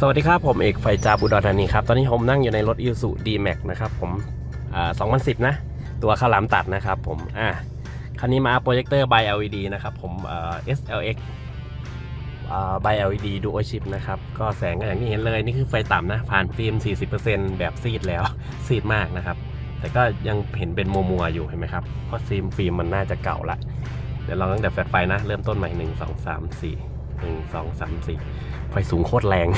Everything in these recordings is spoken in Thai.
สวัสดีครับ ผมเอกไฟจาบุดรธานีครับ ตอนนี้ผมนั่งอยู่ในรถ i s u d m a x นะครับผมอ่า2010 นะ ตัวข้าวหลามตัดนะครับผม อ่าคันนี้มาโปรเจคเตอร์ by LED นะครับผมอ่า SLX อ่า by LED Dual Chip นะครับ ก็แสงก็อย่างที่เห็นเลย นี่คือไฟต่ำนะ ผ่านฟิล์ม 40%แบบซีดแล้ว ซีดมากนะครับ แต่ก็ยังเห็นเป็นมัวมัวๆอยู่เห็นไหมครับ เพราะฟิล์มฟิล์มมันน่าจะเก่าละ เดี๋ยวลองตั้งแต่แฟลชไฟนะ เริ่มต้นใหม่หนึ่งสองสามสี่ หนึ่งสองสามสี่ไฟสูงโคตรแรง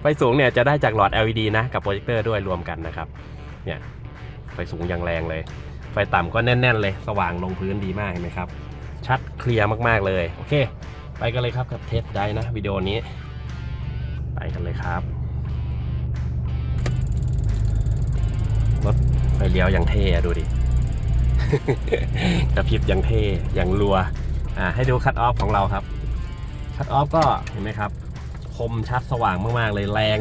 ไฟสูงเนี่ยจะได้จากหลอด LED นะกับโปรเจคเตอร์ด้วยรวมกันนะครับ เนี่ยไฟสูงอย่างแรงเลย ไฟต่ำก็แน่น ๆ เลย สว่างลงพื้นดีมากเห็นไหมครับ ชัดเคลียร์มากๆเลย โอเค ไปกันเลยครับกับเทสได้นะวิดีโอนี้ ไปกันเลยครับ รถไฟเลี้ยวอย่างเท่ดูดิกระพริบอย่างเท่อย่างรัว อ่าให้ดูคัตออฟของเราครับ คัตออฟก็เห็นไหมครับ คมชัดสว่างมากๆเลยแรง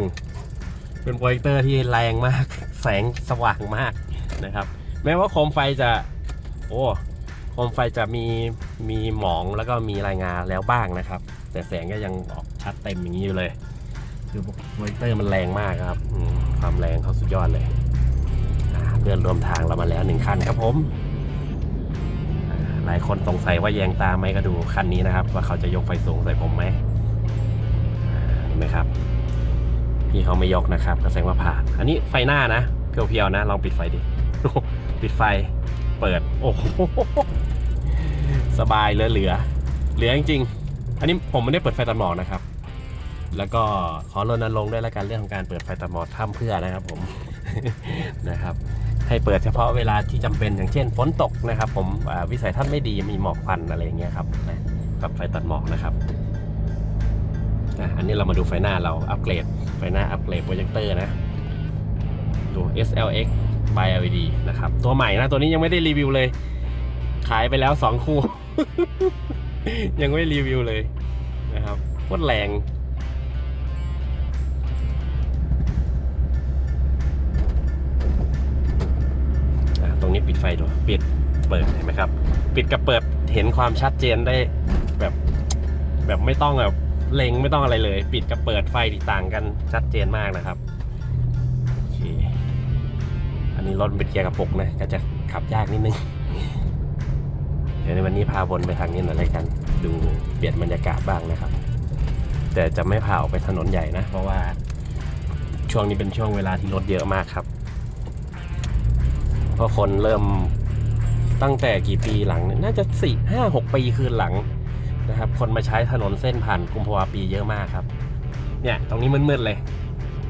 เป็นโปรเจคเตอร์ที่แรงมาก แสงสว่างมากนะครับ แม้ว่าโคมไฟจะ โอ้โคมไฟจะมีมีหมองแล้วก็มีรายงานแล้วบ้างนะครับ แต่แสงก็ยังออกชัดเต็มอย่างนี้อยู่เลย คือโปรเจคเตอร์มันแรงมากครับความแรงเขาสุดยอดเลยเพื่อนร่วมทางเรามาแล้วหนึ่งคันครับผม หลายคนสงสัยว่าแยงตาไหมก็ดูคันนี้นะครับ ว่าเขาจะยกไฟสูงใส่ผมไหมเห็นไหมครับ พี่เขาไม่ยกนะครับก็แสดงว่าผ่านอันนี้ไฟหน้านะเพียวๆนะลองปิดไฟดิโอปิดไฟ เปิด โอ้โหสบายเหลือเหลือเหลือจริงๆอันนี้ผมไม่ได้เปิดไฟตัดหมอกนะครับ แล้วก็ขอรณรงค์ด้วยละกันเรื่องของการเปิดไฟตัดหมอกท่ามเพื่อนะครับผมนะครับ ให้เปิดเฉพาะเวลาที่จำเป็นอย่างเช่นฝนตกนะครับ ผมวิสัยทัศน์ไม่ดีมีหมอกควันอะไรอย่างเงี้ยครับนะกับไฟตัดหมอกนะครับอันนี้เรามาดูไฟหน้าเราอัปเกรดไฟหน้าอัปเกรดโปรเจคเตอร์นะดู SLX by LED นะครับ ตัวใหม่นะ ตัวนี้ยังไม่ได้รีวิวเลย ขายไปแล้ว 2 คู่ ยังไม่รีวิวเลยนะครับโคตรแรง ตรงนี้ปิดไฟดูปิดเปิดเห็นไหมครับ ปิดกับเปิดเห็นความชัดเจนได้แบบแบบไม่ต้องแบบเล็งไม่ต้องอะไรเลย ปิดกับเปิดไฟต่างกันชัดเจนมากนะครับโอเคอันนี้รถเป็นเกียร์กระปุกนะก็จะขับยากนิดนึงเดี๋ยวในวันนี้พาวนไปทางนี้หน่อยเลยกัน ดูเปลี่ยนบรรยากาศบ้างนะครับ แต่จะไม่พาออกไปถนนใหญ่นะ เพราะว่าช่วงนี้เป็นช่วงเวลาที่รถเยอะมากครับ ราะคนเริ่มตั้งแต่กี่ปีหลังนี่น่าจะสี่ห้าหกปีคืนหลังนะครับ คนมาใช้ถนนเส้นผ่านกุมภาวะปีเยอะมากครับ เนี่ย ตรงนี้มืดๆเลย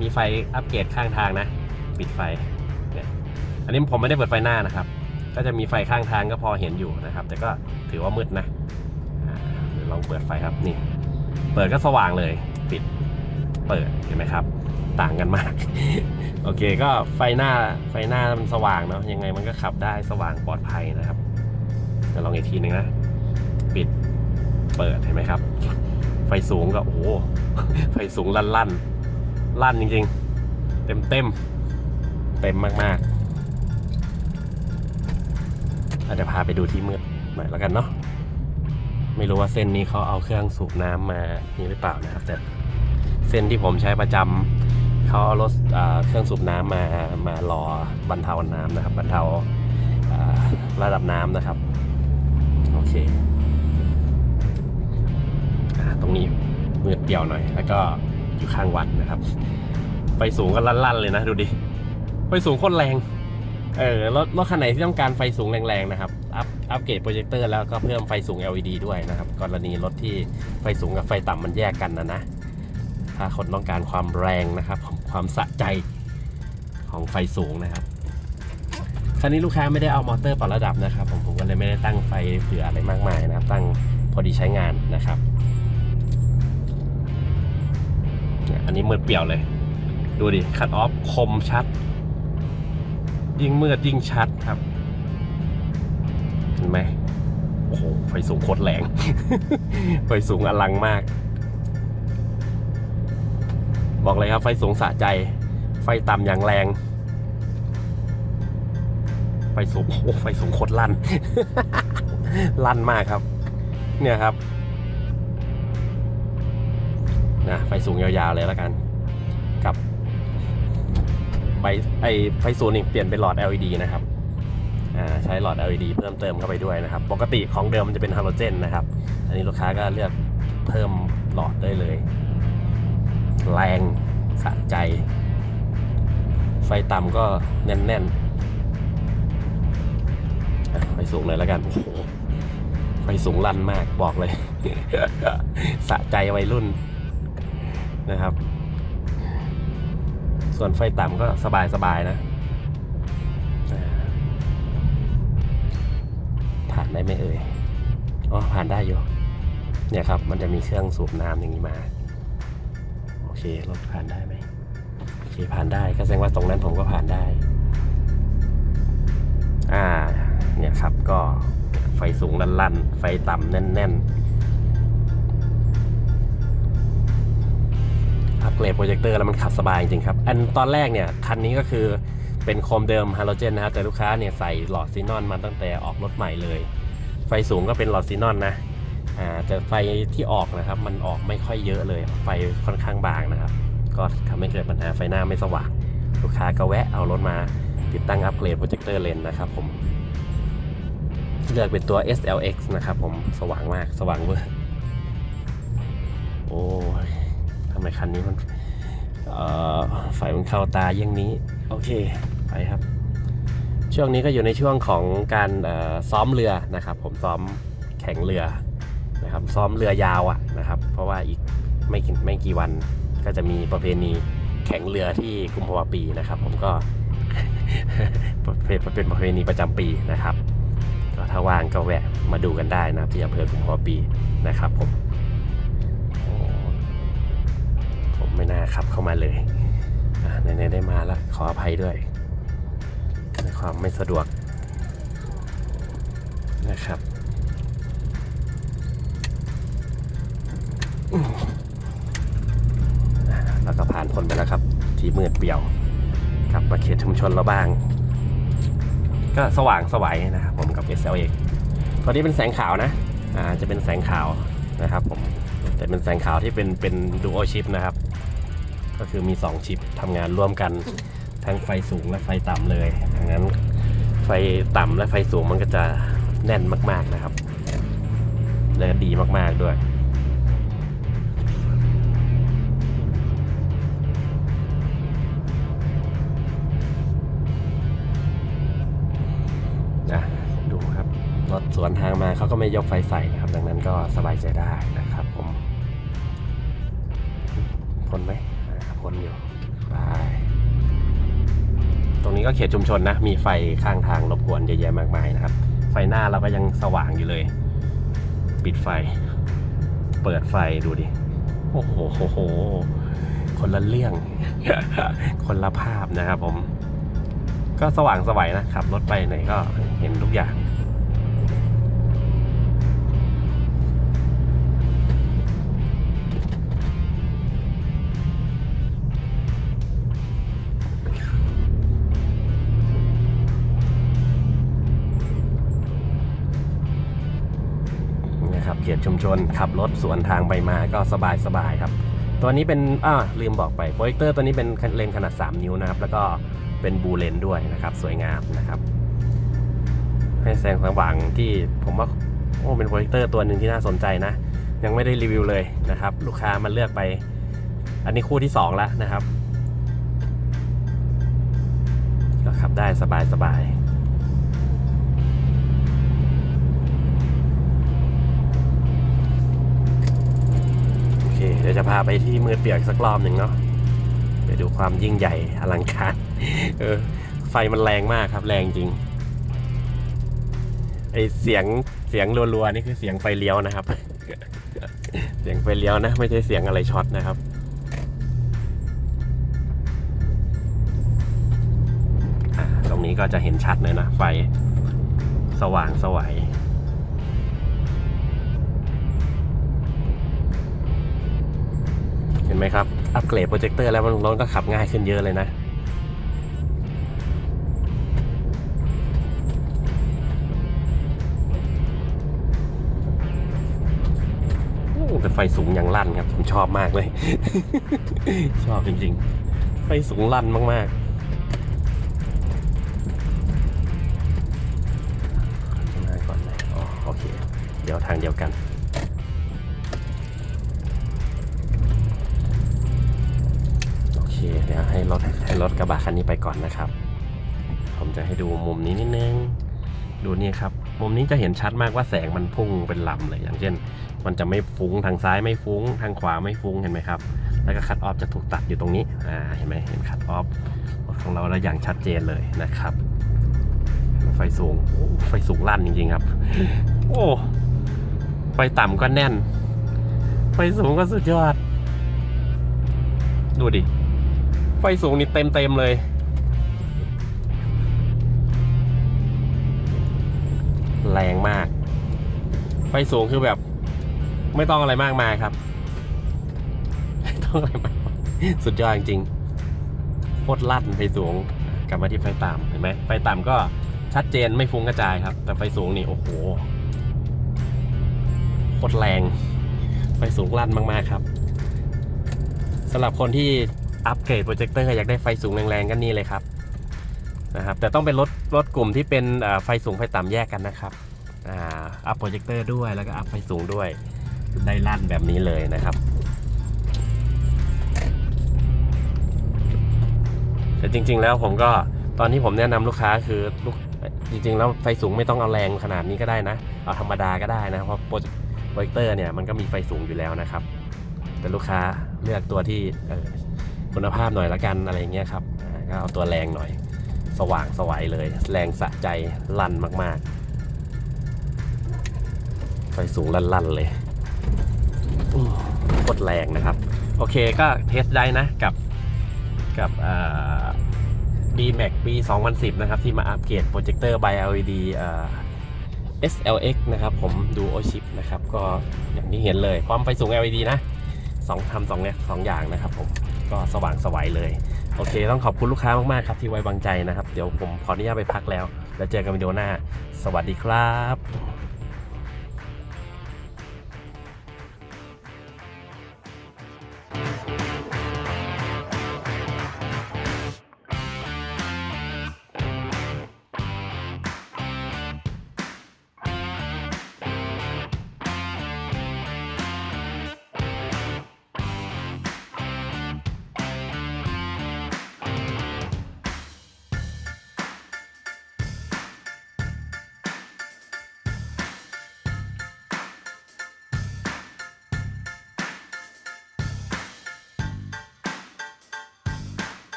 มีไฟอัปเกรดข้างทางนะ ปิดไฟเนี่ยอันนี้ผมไม่ได้เปิดไฟหน้านะครับ ก็จะมีไฟข้างทางก็พอเห็นอยู่นะครับ แต่ก็ถือว่ามืดนะเดี๋ยวลองเปิดไฟครับนี่ เปิดก็สว่างเลย ปิด เปิดเห็นไหมครับ ต่างกันมาก โอเคก็ไฟหน้าไฟหน้ามันสว่างเนาะยังไงมันก็ขับได้สว่างปลอดภัยนะครับจะลองอีกทีหนึ่งนะ ปิดเปิดเห็นไหมครับ ไฟสูงก็โอ้ ไฟสูงลั่นลั่นลั่นจริงๆ เต็มเต็มเต็มมากๆอาจจะพาไปดูที่มืดหน่อยแล้วกันเนาะไม่รู้ว่าเส้นนี้เขาเอาเครื่องสูบน้ำมานี่หรือเปล่านะครับ แต่เส้นที่ผมใช้ประจำ เขาเอารถเครื่องสูบน้ำมามารอบรรเทาน้ำนะครับบรรเทาระดับน้ำนะครับ โอเคตรงนี้มืดเดี่ยวหน่อย แล้วก็อยู่ข้างวัดนะครับ ไฟสูงก็ลั่นๆเลยนะดูดิ ไฟสูงโคตรแรง เออรถรถคันไหนที่ต้องการไฟสูงแรงๆนะครับ อัพอัปเกรดโปรเจคเตอร์แล้วก็เพิ่มไฟสูง LED ด้วยนะครับ กรณีรถที่ไฟสูงกับไฟต่ำมันแยกกันนะนะ ถ้าคนต้องการความแรงนะครับของ ความสะใจของไฟสูงนะครับคันนี้ลูกค้าไม่ได้เอามอเตอร์ปรับระดับนะครับ ผมผมก็เลยไม่ได้ตั้งไฟเผื่ออะไรมากมายนะครับ ตั้งพอดีใช้งานนะครับอันนี้มืดเปี่ยวเลย ดูดิคัดออฟคมชัด ยิ่งมืดยิ่งชัดครับ เห็นไหมโอ้โหไฟสูงโคตรแรง ไฟสูงอลังมาก บอกเลยครับไฟสูงสะใจ ไฟต่ำอย่างแรง ไฟสูงโอ้ไฟสูงโคตรลั่น ลั่นมากครับ เนี่ยครับนะไฟสูงยาวๆเลยแล้วกัน กับใบไอไฟศูนย์นี่เปลี่ยนเป็นหลอด LED นะครับอ่าใช้หลอด LED เพิ่มเติมเข้าไปด้วยนะครับ ปกติของเดิมมันจะเป็นฮาโลเจนนะครับ อันนี้ลูกค้าก็เลือกเพิ่มหลอดได้เลย แรงสะใจ ไฟต่ำก็แน่นๆอะไฟสูงเลยแล้วกันโอ้โหไฟสูงลั่นมากบอกเลย สะใจวัยรุ่นนะครับ ส่วนไฟต่ำก็สบายๆนะผ่านได้ไหมเอ่ยอ๋อผ่านได้อยู่เนี่ยครับ มันจะมีเครื่องสูบน้ำอย่างนี้มา เครถผ่านได้ไหมโอเคผ่านได้ก็แสดงว่าตรงนั้นผมก็ผ่านได้ อ่าเนี่ยครับก็ไฟสูงลั่นๆ ไฟต่ำแน่นๆ อัปเกรดโปรเจคเตอร์แล้วมันขับสบายจริงครับ อันตอนแรกเนี่ย คันนี้ก็คือเป็นโคมเดิมฮาโลเจนนะครับแต่ลูกค้าเนี่ยใส่หลอดซีนอนมาตั้งแต่ออกรถใหม่เลย ไฟสูงก็เป็นหลอดซีนอนนะ อ่าแต่ไฟที่ออกนะครับ มันออกไม่ค่อยเยอะเลย ไฟค่อนข้างบางนะครับ ก็ทำให้เกิดปัญหาไฟหน้าไม่สว่าง ลูกค้าก็แวะเอารถมาติดตั้งอัปเกรดโปรเจคเตอร์เลนนะครับผมเลือกเป็นตัว SLX นะครับผมสว่างมากสว่างเวอร์โอ้ยทำไมคันนี้มันไฟมันเข้าตาอย่างนี้ โอเค ไปครับ ช่วงนี้ก็อยู่ในช่วงของการซ้อมเรือนะครับ ผมซ้อมแข่งเรือ นะครับซ้อมเรือยาวอะนะครับ เพราะว่าอีกไม่กี่ไม่กี่วันก็จะมีประเพณีแข่งเรือที่กุมภาวะปีนะครับ ผมก็เป็นประเพณีประจำปีนะครับก็ถ้าว่างก็แวะมาดูกันได้นะที่อำเภอกุมภาวะปีนะครับผมผมไม่น่าขับเข้ามาเลยอะไหนได้มาแล้วขออภัยด้วยในความไม่สะดวกนะครับอะแล้วก็ผ่านพ้นไปแล้วครับ ที่ มืดเปี่ยวกับมาเขตชุมชนเราบ้าง ก็สว่างสวัยนะครับผมกับ SLX ตัวนี้เป็นแสงขาวนะอ่าจะเป็นแสงขาวนะครับผมแต่เป็นแสงขาวที่เป็นเป็นดูโอชิปนะครับ ก็คือมี 2 ชิปทำงานร่วมกันทั้งไฟสูงและไฟต่ำเลยดังนั้นไฟต่ำและไฟสูงมันก็จะแน่นมาก ๆนะครับและดีมากๆด้วย วนทางมาเขาก็ไม่ยกไฟใส่นะครับ ดังนั้นก็สบายใจได้นะครับผมพ้นไหมพ้นอยู่ไปตรงนี้ก็เขตชุมชนนะ มีไฟข้างทางรบกวนเยอะแยะมากมายนะครับ ไฟหน้าเราก็ยังสว่างอยู่เลย ปิดไฟ เปิดไฟดูดิ โอ้โหโหโห คนละเรื่อง คนละภาพนะครับผม ก็สว่างสวัยนะขับ รถไปไหนก็เห็นทุกอย่าง ตชุมชน ขับรถสวนทางไปมาก็สบายสบายครับ ตัวนี้เป็นอ่าลืมบอกไปโปรเจคเตอร์ตัวนี้เป็นเลนส์ขนาด 3 นิ้วนะครับ แล้วก็เป็นบูเลนด้วยนะครับ สวยงามนะครับ ให้แสงสว่างที่ผมว่าโอ้เป็นโปรเจคเตอร์ตัวหนึ่งที่น่าสนใจนะ ยังไม่ได้รีวิวเลยนะครับ ลูกค้ามาเลือกไป อันนี้คู่ที่ 2 แล้วนะครับ ก็ขับได้สบายสบาย เดี๋ยวจะพาไปที่มือเปียกสักรอบหนึ่งเนาะไปดูความยิ่งใหญ่อลังการเออไฟมันแรงมากครับแรงจริงไอเสียงเสียงรัวๆนี่คือเสียงไฟเลี้ยวนะครับ เสียงไฟเลี้ยวนะ ไม่ใช่เสียงอะไรช็อตนะครับตรงนี้ก็จะเห็นชัดเลยนะไฟสว่างสวัย ไหมครับ อัปเกรดโปรเจคเตอร์แล้วมันรถก็ขับง่ายขึ้นเยอะเลยนะ แต่ไฟสูงอย่างลั่นครับ ผมชอบมากเลย ชอบจริงๆ ไฟสูงลั่นมากๆข้างหน้าก่อนเลยอ๋อโอเคเดี๋ยวทางเดียวกัน ให้รถให้รถกระบะคันนี้ไปก่อนนะครับ ผมจะให้ดูมุมนี้นิดนึง ดูนี่ครับ มุมนี้จะเห็นชัดมากว่าแสงมันพุ่งเป็นลำเลย อย่างเช่น มันจะไม่ฟุ้งทางซ้ายไม่ฟุ้ง ทางขวาไม่ฟุ้งเห็นไหมครับ แล้วก็คัตออฟจะถูกตัดอยู่ตรงนี้ อ่า เห็นไหมเห็นคัตออฟของเราแล้วอย่างชัดเจนเลยนะครับ ไฟสูงโอ้ไฟสูงลั่นจริงๆครับ โอ้ ไฟต่ำก็แน่น ไฟสูงก็สุดยอด ดูดิ ไฟสูงนี่เต็มเต็มเลย แรงมาก ไฟสูงคือแบบ ไม่ต้องอะไรมากมายครับ ไม่ต้องอะไรมาก สุดยอดจริงๆโคตรลั่นไฟสูง กลับมาที่ไฟต่ำเห็นไหมไฟต่ำก็ชัดเจนไม่ฟุ้งกระจายครับ แต่ไฟสูงนี่โอ้โหโคตรแรง ไฟสูงลั่นมากๆครับสำหรับคนที่ อัปเกรดโปรเจคเตอร์อยากได้ไฟสูงแรงๆก็นี่เลยครับนะครับ แต่ต้องเป็นรถรถกลุ่มที่เป็นไฟสูงไฟต่ำแยกกันนะครับอัพโปรเจคเตอร์ด้วยแล้วก็อัพไฟสูงด้วย ได้ลั่นแบบนี้เลยนะครับแต่จริง ๆ แล้วผมก็ตอนที่ผมแนะนำลูกค้าคือลูกจริง ๆ แล้วไฟสูงไม่ต้องเอาแรงขนาดนี้ก็ได้นะ เอาธรรมดาก็ได้นะเพราะโปรเจคเตอร์เนี่ยมันก็มีไฟสูงอยู่แล้วนะครับ แต่ลูกค้าเลือกตัวที่ คุณภาพหน่อยละกันอะไรเงี้ยครับก็เอาตัวแรงหน่อย สว่างสวัยเลย แรงสะใจลั่นมากๆไฟสูงลั่นๆเลยอู้โคตรแรงนะครับ โอเคก็เทสได้นะกับกับอ่า D-Max ปี 2010 นะครับ ที่มาอัปเกรดโปรเจคเตอร์ by LED อ่า SLX นะครับ ผมดูโอชิปนะครับ ก็อย่างที่เห็นเลยความไฟสูง LED นะสองทำสองเนี่ยสองอย่างนะครับผม ก็สว่างสวัยเลย โอเค ต้องขอบคุณลูกค้ามากๆครับที่ไว้วางใจนะครับ เดี๋ยวผมขออนุญาตไปพักแล้ว แล้วเจอกันวิดีโอหน้า สวัสดีครับ